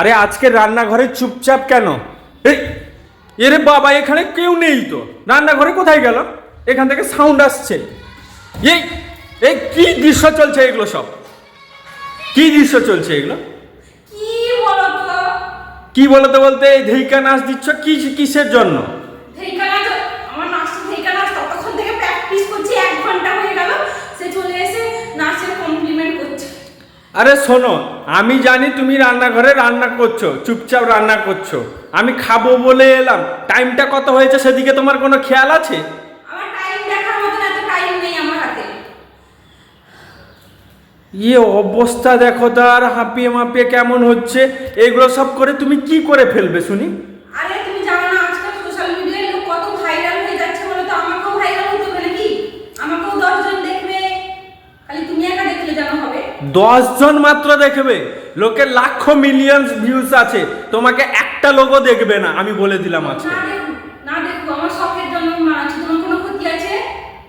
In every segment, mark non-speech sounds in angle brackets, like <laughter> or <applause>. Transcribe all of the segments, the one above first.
আরে আজকে রান্নাঘরে চুপচাপ কেন? এই এরে বাবা এখানে কেউ নেই তো। রান্নাঘরে কোথায় গেল এখান থেকে সাউন্ড আসছে। এই এই কি দৃশ্য চলছে এগুলো সব? কি দৃশ্য চলছে এগুলো? কি বলতে? বলতে এই ধেইকা নাচ দিচ্ছ? কি কিসের জন্য ধেইকা নাচ আমার নাচটা ধেইকা নাচ ততক্ষণ থেকে প্র্যাকটিস করছি এক ঘণ্টা হয়ে গেল সে চলে এসে নাচের কমপ্লিমেন্ট করছে আরে শোনো আমি জানি তুমি রান্নাঘরে রান্না করছ চুপচাপ রান্না করছ। আমি খাব বলে এলাম। টাইমটা কত হয়েছে সেদিকে তোমার কোনো খেয়াল আছে? ইয়ে অবস্থা দেখো তার হাঁপিয়ে মাপিয়ে কেমন হচ্ছে? এগুলো সব করে তুমি কি করে ফেলবে শুনি আরে তুমি জানো না আজকাল সোশ্যাল মিডিয়ায় লোক কত ভাইরাল হয়ে যাচ্ছে বলে তো আমাকেও ভাইরাল হতে হবে নাকি আমাকেও দশজন দেখবে খালি তুমি একা দেখলে যেন হবে জন মাত্র দেখবে। লোকের লাখ মিলিয়ন ভিউজ আছে। তোমাকে একটা লোকও দেখবে না আমি বলে দিলাম আজকে। তোমার আছে?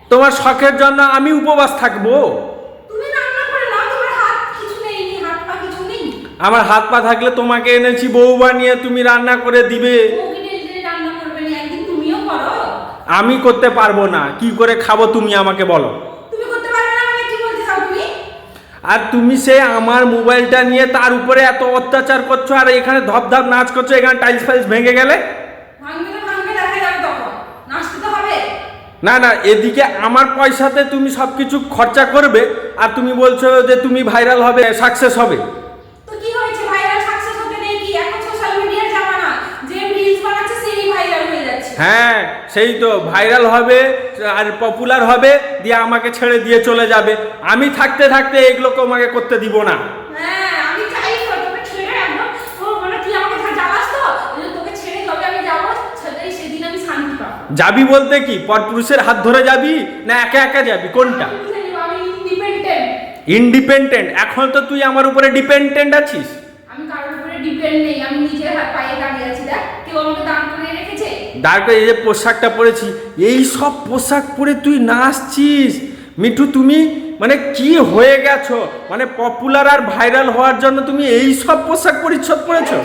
তোমার শখের জন্য আমি উপবাস থাকব। আমার হাত পা থাকলে তোমাকে এনেছি বউ বানিয়ে তুমি রান্না করে দিবে। আমি করতে পারব না কি করে খাব তুমি আমাকে বলো তুমি করতে পারবে না মানে কি বলতে চাও তুমি আর তুমি সে আমার মোবাইলটা নিয়ে তার উপরে এত অত্যাচার করছ আর এখানে ধপ ধপ নাচ করছ এখানে টাইলস ফাইলস ভেঙে গেলে? না না এদিকে আমার পয়সাতে তুমি সব কিছু খরচা করবে আর তুমি বলছো যে তুমি ভাইরাল হবে সাকসেস হবে তো কি হয়েছে ভাইরাল সাকসেস হতে নেই কি এখন সোশ্যাল মিডিয়ার জামানা যে রিলস বানাচ্ছে সেই ভাইরাল হয়ে সেই তো ভাইরাল হবে আর পপুলার হবে দিয়ে আমাকে ছেড়ে দিয়ে চলে যাবে। আমি থাকতে থাকতে এগুলো তোমাকে করতে দিব না। হ্যাঁ মানে যবে বলতে কি? পরপুরুষের হাত ধরে যাবি না একা একা যাবি? কোনটা? ইন্ডিপেন্ডেন্ট এখন তো তুই আমার উপরে ডিপেন্ডেন্ট আছিস। আমি কারোর উপরে ডিপেন্ড নেই আমি নিজের পায়ে দাঁড়িয়ে আছি দেখ কেউ আমাকে দান করে রেখেছে এই যে পোশাকটা পরেছি এই সব পোশাক পরে তুই নাচছিস মিঠু তুমি মানে কি হয়ে গেছো? মানে পপুলার আর ভাইরাল হওয়ার জন্য তুমি এই সব পোশাক পরিচ্ছদ পরেছো?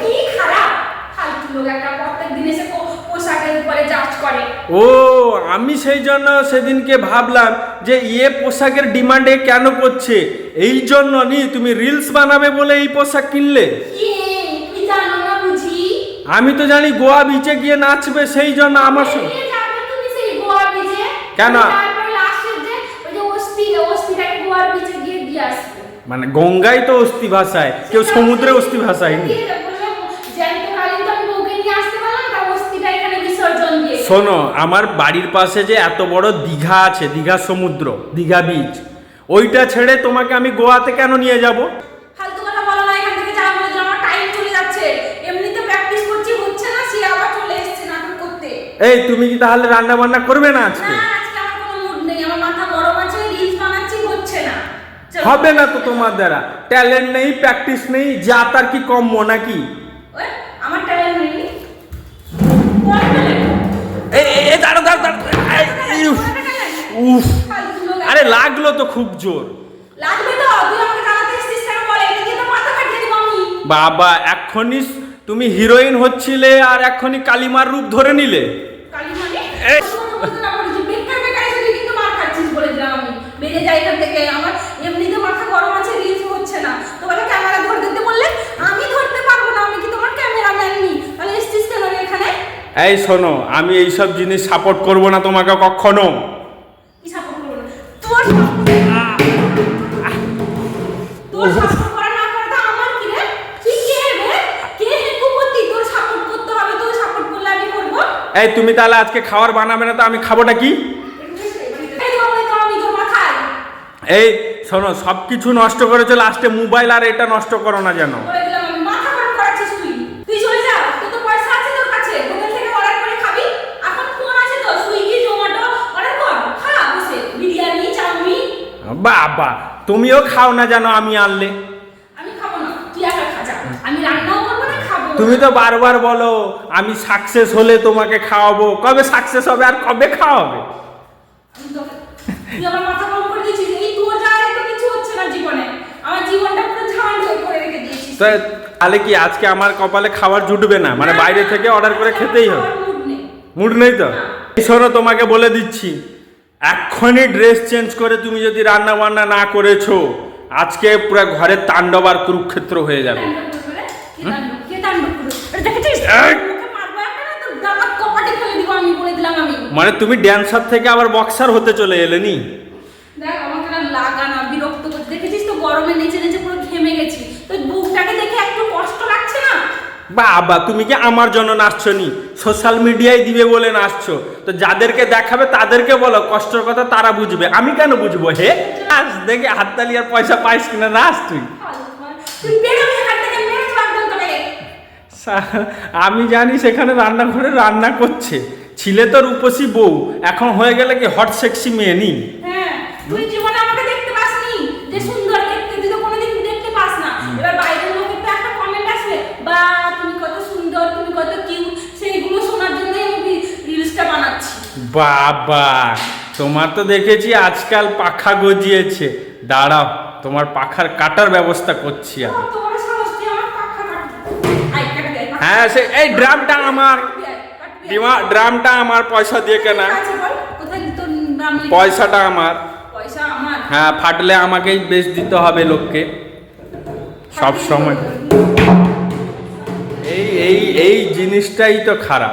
ও আমি সেই জন্য সেদিনকে ভাবলাম যে ইয়ে পোশাকের ডিমান্ডে কেন করছে? এই জন্য নি তুমি রিলস বানাবে বলে এই পোশাক কিনলে ইয়ে তুই জানো না বুঝি আমি তো জানি গোয়া বিচে গিয়ে নাচবে সেই জন্য আমার কেন? মানে গঙ্গায় তো অস্থি ভাষায় কেউ সমুদ্রে অস্থি বিসর্জন দিয়ে শোনো আমার বাড়ির পাশে যে এত বড় দীঘা আছে দীঘা সমুদ্র দীঘা বিচ ওইটা ছেড়ে তোমাকে আমি গোয়াতে কেন নিয়ে যাব ফালতু কথা বলো না এখান থেকে যাও বলে দিলাম, আমার টাইম চলে যাচ্ছে এমনিতে প্র্যাকটিস করছি হচ্ছে না সে আবার চলে এসেছে নাটক করতে এই তুমি কি তাহলে রান্না বান্না করবে না আজকে। হবে না তো তোমার দ্বারা। ট্যালেন্ট নেই প্র্যাকটিস নেই যা তার কি কম নাকি? ওই, আমার ট্যালেন্ট নেই। এই দাঁড়া দাঁড়া দাঁড়া উফ, আরে লাগল তো খুব জোর। লাগবে তো তুই আমাকে জানাতে এসেছিস কেন? বলে এটা দিয়ে তো মাথা কাটিয়ে দিব আমি। বাবা এক্ষুনি তুমি হিরোইন হচ্ছিলে আর এক্ষুনি কালিমার রূপ ধরে নিলে। এই। বলতে না বলেছি বেকার বেকার এসে তুই কিন্তু মার খাচ্ছিস বলে দিলাম আমি বেরিয়ে যাই এখান থেকে আমার এমনিতে মাথা গরম আছে রিলস হচ্ছে না তোমাকে ক্যামেরা ধরে দিতে বললে আমি ধরতে পারব না আমি কি তোমার ক্যামেরাম্যান নি তাহলে এসেছিস কেন এখানে এই শোনো আমি এইসব জিনিস সাপোর্ট করব না তোমাকে কখনো। কি সাপোর্ট করব না? তোর তোর সাপোর্ট করা না করাটা আমার কি রে তুই কে রে কে হেকুপতি তোর সাপোর্ট করতে হবে তোর সাপোর্ট করলে আমি করব এই তুমি তাহলে আজকে খাবার বানাবে না তো আমি খাবোটা কি? এই শোনো সব কিছু নষ্ট করেছ লাস্টে মোবাইল আর এটা নষ্ট করো না যেন। বাবা তুমিও খাও না জানো আমি আনলে আমি খাব না তুই একা খা যা আমি রান্নাও করব না খাব তুমি তো বারবার বলো আমি সাকসেস হলে তোমাকে খাওয়াবো। কবে সাকসেস হবে আর কবে খাওয়াবে? তাহলে কি আজকে আমার কপালে খাবার জুটবে না? মানে বাইরে থেকে অর্ডার করে খেতেই হবে। মুড নেই। তো? শোনো তোমাকে বলে দিচ্ছি। এক্ষুনি ড্রেস চেঞ্জ করে তুমি যদি রান্না বান্না না করেছ আজকে পুরো ঘরের তাণ্ডব আর কুরুক্ষেত্র হয়ে যাবে। মানে তুমি ড্যান্সার থেকে আবার বক্সার হতে চলে দেখ, আমাকে না লাগা না, বিরক্ত করছে। দেখেছিস তো গরমে নেচে নেচে পুরো ঘেমে গেছি। তো বুকটাকে দেখে একটু কষ্ট লাগছে না? বাবা তুমি কি আমার জন্য নাচছো নি? সোশ্যাল মিডিয়ায় দিবে বলে নাচছো। তো যাদেরকে দেখাবে তাদেরকে বলো কষ্টের কথা তারা বুঝবে। আমি কেন বুঝব হে? নাচ দেখে হাততালি আর পয়সা পাইস কিনা নাচ তুই তুই বেরোবি এখান থেকে মেরে তো একদম তোকে সা- <laughs> আমি জানি সেখানে রান্নাঘরে রান্না করছে। ছিলে তো রূপসী বউ এখন হয়ে গেলে কি হট সেক্সি মেয়ে নি? হ্যাঁ তুই জীবনে আমাকে দেখতে পাসনি? যে সুন্দর দেখতে তুই তো কোনোদিন দেখতে পাস না। এবার বাইরের লোকের তো একটা কমেন্ট আসবে বা তুমি কত সুন্দর তুমি কত কিউট সেইগুলো শোনার জন্যই আমি রিলসটা বানাচ্ছি। বাবা তোমার তো দেখেছি আজকাল পাখা গজিয়েছে। দাঁড়াও তোমার পাখার কাটার ব্যবস্থা করছি আমি কত বড় সাহস তুই আমার পাখা কাটবি আই কাটবি আই, হ্যাঁ সে এই ড্রামটা আমার। ডিমা- ড্রামটা আমার পয়সা দিয়ে কেনা। পয়সাটা আমার। হ্যাঁ ফাটলে আমাকেই বেশ দিতে হবে লোককে। সব সময়। এই এই এই জিনিসটাই তো খারাপ।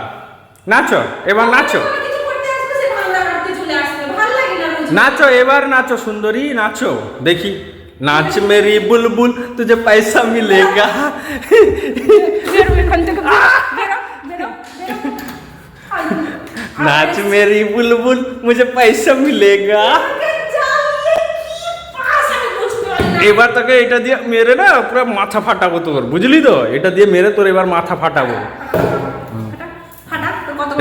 নাচো, এবার নাচো। নাচো, এবার নাচো, সুন্দরী, নাচো। দেখি। নাচ মেরি বুলবুল তুঝে পয়সা মিলেগা। নাচ মেরি বুলবুল মুঝে পয়সা মিলেগা। এবার তোকে এটা দিয়ে মেরে না পুরো মাথা ফাটাবো তোর বুঝলি তো এটা দিয়ে মেরে তোর এবার মাথা ফাটাবো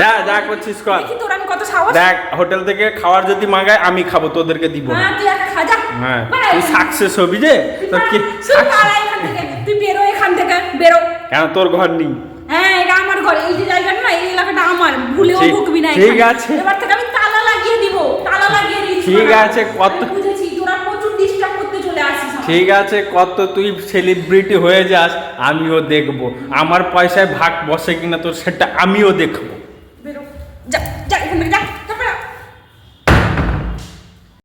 যা, যা করছিস কর। দেখি হোটেল থেকে খাবার যদি মাগায় আমি খাব তোদেরকে দিব না। হ্যাঁ তুই একা খা যা। হ্যাঁ তুই সাকসেস হবি যে? তোর কি তুই বেরো এখান থেকে বেরো। কেন তোর ঘর নেই? হ্যাঁ এটা আমার ঘর। এই যে জায়গাটা না এই এলাকাটা আমার। ভুলেও ঢুকবি না ঠিক আছে। এবার থেকে আমি তালা লাগিয়ে দিব। তালা লাগিয়ে দিচ্ছি ঠিক আছে, কত- বুঝেছি তোরা প্রচুর ডিস্টার্ব করতে চলে আসিস ঠিক আছে কত তুই সেলিব্রিটি হয়ে যাস আমিও দেখব। আমার পয়সায় ভাগ বসে কিনা তোর সেটা আমিও দেখব।